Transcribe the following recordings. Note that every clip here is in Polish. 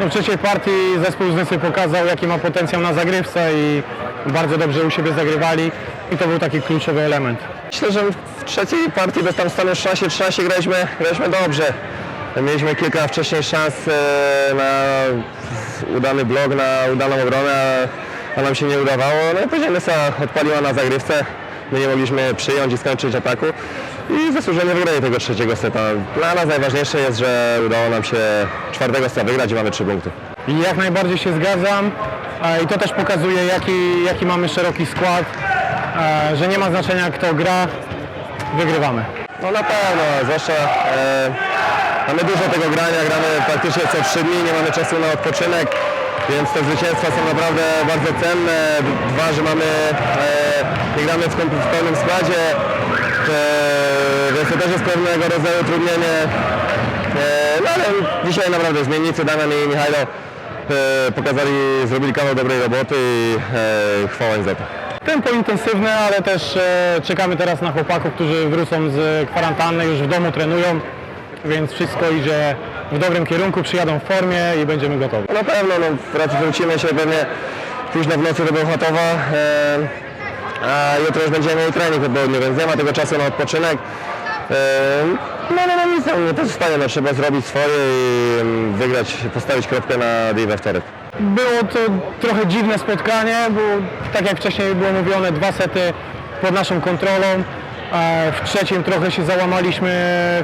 No, w trzeciej partii zespół z Nysy pokazał, jaki ma potencjał na zagrywce i bardzo dobrze u siebie zagrywali i to był taki kluczowy element. Myślę, że w trzeciej partii bez tam stanu 13-13 graliśmy, graliśmy dobrze. Mieliśmy kilka wcześniej szans e, na udany blok, na udaną obronę, a nam się nie udawało. No i później Nysa odpaliła na zagrywce. My nie mogliśmy przyjąć i skończyć ataku i zasłużenie wygrali tego trzeciego seta. Dla nas najważniejsze jest, że udało nam się czwartego seta wygrać i mamy trzy punkty. I jak najbardziej się zgadzam e, i to też pokazuje, jaki, jaki mamy szeroki skład, e, że nie ma znaczenia kto gra, wygrywamy. No na pewno, zwłaszcza e, mamy dużo tego grania, gramy praktycznie co trzy dni, nie mamy czasu na odpoczynek, więc te zwycięstwa są naprawdę bardzo cenne. Dwa, że mamy, e, nie gramy w, w pełnym składzie, e, więc to też jest pewnego rodzaju utrudnienie. E, no ale dzisiaj naprawdę zmiennicy Damian i Michajlo e, pokazali, zrobili kawał dobrej roboty i e, chwała im za to. Tempo intensywne, ale też e, czekamy teraz na chłopaków, którzy wrócą z kwarantanny, już w domu trenują, więc wszystko idzie w dobrym kierunku, przyjadą w formie i będziemy gotowi. Na pewno, no, wrócimy się pewnie późno w nocy do Bełchatowa, e, a jutro już będziemy mieli trening po południu, więc nie ma tego czasu na odpoczynek. No, no, no nic nam nie pozostaje, no, trzeba zrobić swoje i wygrać, postawić kropkę na we wtorek. Było to trochę dziwne spotkanie, bo tak jak wcześniej było mówione, dwa sety pod naszą kontrolą. W trzecim trochę się załamaliśmy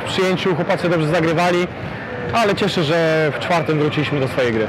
w przyjęciu, chłopacy dobrze zagrywali, ale cieszę, że w czwartym wróciliśmy do swojej gry.